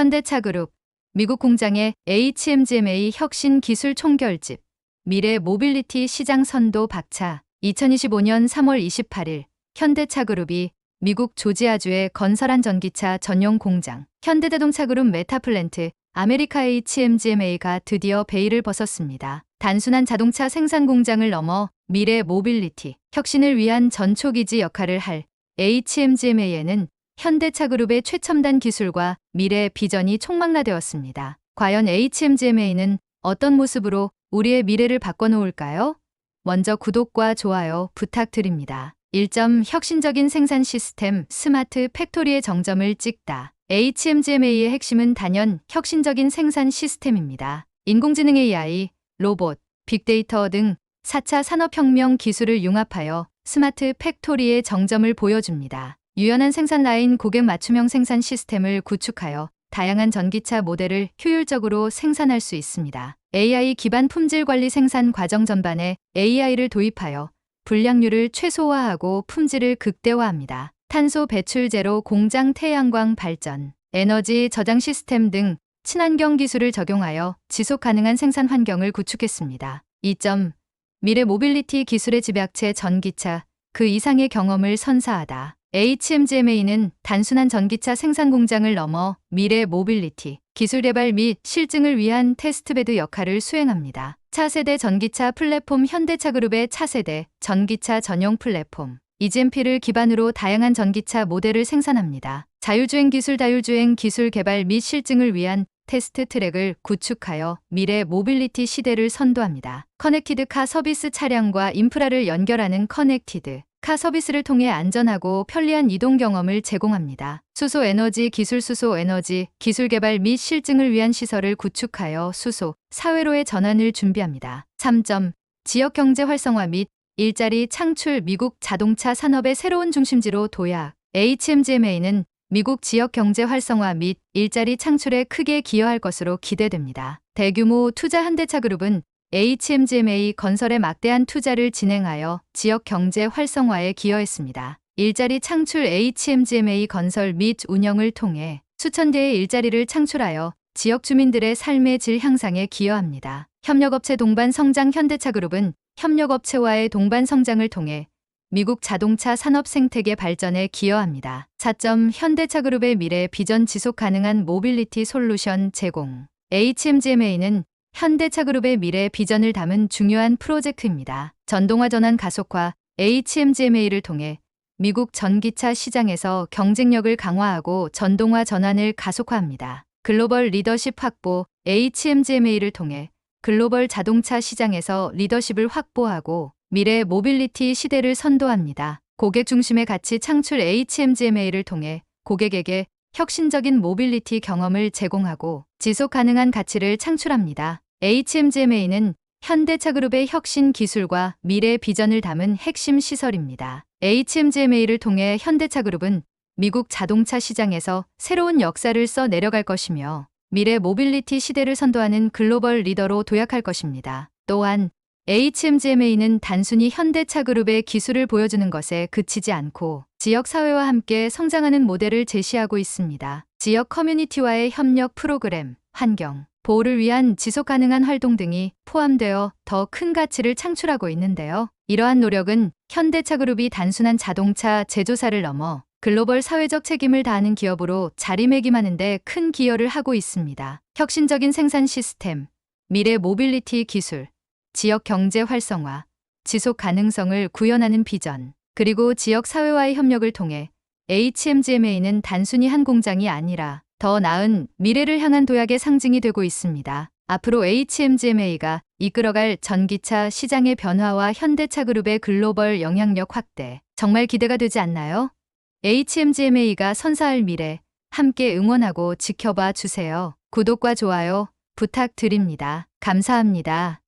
현대차그룹, 미국 공장의 HMGMA 혁신 기술 총결집, 미래 모빌리티 시장 선도 박차, 2025년 3월 28일 현대차그룹이 미국 조지아주의 건설한 전기차 전용 공장, 현대자동차그룹 메타플랜트, 아메리카 HMGMA가 드디어 베일을 벗었습니다. 단순한 자동차 생산 공장을 넘어 미래 모빌리티, 혁신을 위한 전초기지 역할을 할 HMGMA에는 현대차그룹의 최첨단 기술과 미래 비전이 총망라되었습니다. 과연 HMGMA는 어떤 모습으로 우리의 미래를 바꿔놓을까요? 먼저 구독과 좋아요 부탁드립니다. 1점 혁신적인 생산 시스템 스마트 팩토리의 정점을 찍다. HMGMA의 핵심은 단연 혁신적인 생산 시스템입니다. 인공지능 AI, 로봇, 빅데이터 등 4차 산업혁명 기술을 융합하여 스마트 팩토리의 정점을 보여줍니다. 유연한 생산 라인 고객 맞춤형 생산 시스템을 구축하여 다양한 전기차 모델을 효율적으로 생산할 수 있습니다. AI 기반 품질 관리 생산 과정 전반에 AI를 도입하여 불량률을 최소화하고 품질을 극대화합니다. 탄소 배출 제로 공장 태양광 발전, 에너지 저장 시스템 등 친환경 기술을 적용하여 지속 가능한 생산 환경을 구축했습니다. 2점 미래 모빌리티 기술의 집약체 전기차 그 이상의 경험을 선사하다. HMGMA는 단순한 전기차 생산 공장을 넘어 미래 모빌리티, 기술 개발 및 실증을 위한 테스트베드 역할을 수행합니다. 차세대 전기차 플랫폼 현대차그룹의 차세대 전기차 전용 플랫폼 EGMP를 기반으로 다양한 전기차 모델을 생산합니다. 자율주행 기술 자율주행 기술 개발 및 실증을 위한 테스트 트랙을 구축하여 미래 모빌리티 시대를 선도합니다. 커넥티드 카 서비스 차량과 인프라를 연결하는 커넥티드 카 서비스를 통해 안전하고 편리한 이동 경험을 제공합니다. 수소 에너지 기술 수소 에너지 기술 개발 및 실증을 위한 시설을 구축하여 수소 사회로의 전환을 준비합니다. 3점 지역 경제 활성화 및 일자리 창출 미국 자동차 산업의 새로운 중심지로 도약 HMGMA는 미국 지역 경제 활성화 및 일자리 창출에 크게 기여할 것으로 기대됩니다. 대규모 투자 현대차 그룹은 HMGMA 건설에 막대한 투자를 진행하여 지역 경제 활성화에 기여했습니다. 일자리 창출 HMGMA 건설 및 운영을 통해 수천 개의 일자리를 창출하여 지역 주민들의 삶의 질 향상에 기여합니다. 협력업체 동반 성장 현대차그룹은 협력업체와의 동반 성장을 통해 미국 자동차 산업 생태계 발전에 기여합니다. 4점 현대차그룹의 미래 비전 지속 가능한 모빌리티 솔루션 제공. HMGMA는 현대차그룹의 미래 비전을 담은 중요한 프로젝트입니다. 전동화 전환 가속화 HMGMA를 통해 미국 전기차 시장에서 경쟁력을 강화하고 전동화 전환을 가속화합니다. 글로벌 리더십 확보 HMGMA를 통해 글로벌 자동차 시장에서 리더십을 확보하고 미래 모빌리티 시대를 선도합니다. 고객 중심의 가치 창출 HMGMA를 통해 고객에게 혁신적인 모빌리티 경험을 제공하고 지속 가능한 가치를 창출합니다. HMGMA는 현대차그룹의 혁신 기술과 미래 비전을 담은 핵심 시설입니다. HMGMA를 통해 현대차그룹은 미국 자동차 시장에서 새로운 역사를 써 내려갈 것이며 미래 모빌리티 시대를 선도하는 글로벌 리더로 도약할 것입니다. 또한 HMGMA는 단순히 현대차그룹의 기술을 보여주는 것에 그치지 않고 지역 사회와 함께 성장하는 모델을 제시하고 있습니다. 지역 커뮤니티와의 협력 프로그램, 환경, 보호를 위한 지속 가능한 활동 등이 포함되어 더 큰 가치를 창출하고 있는데요. 이러한 노력은 현대차 그룹이 단순한 자동차 제조사를 넘어 글로벌 사회적 책임을 다하는 기업으로 자리매김하는 데 큰 기여를 하고 있습니다. 혁신적인 생산 시스템, 미래 모빌리티 기술, 지역 경제 활성화, 지속 가능성을 구현하는 비전, 그리고 지역 사회와의 협력을 통해 HMGMA는 단순히 한 공장이 아니라 더 나은 미래를 향한 도약의 상징이 되고 있습니다. 앞으로 HMGMA가 이끌어갈 전기차 시장의 변화와 현대차 그룹의 글로벌 영향력 확대, 정말 기대가 되지 않나요? HMGMA가 선사할 미래, 함께 응원하고 지켜봐 주세요. 구독과 좋아요 부탁드립니다. 감사합니다.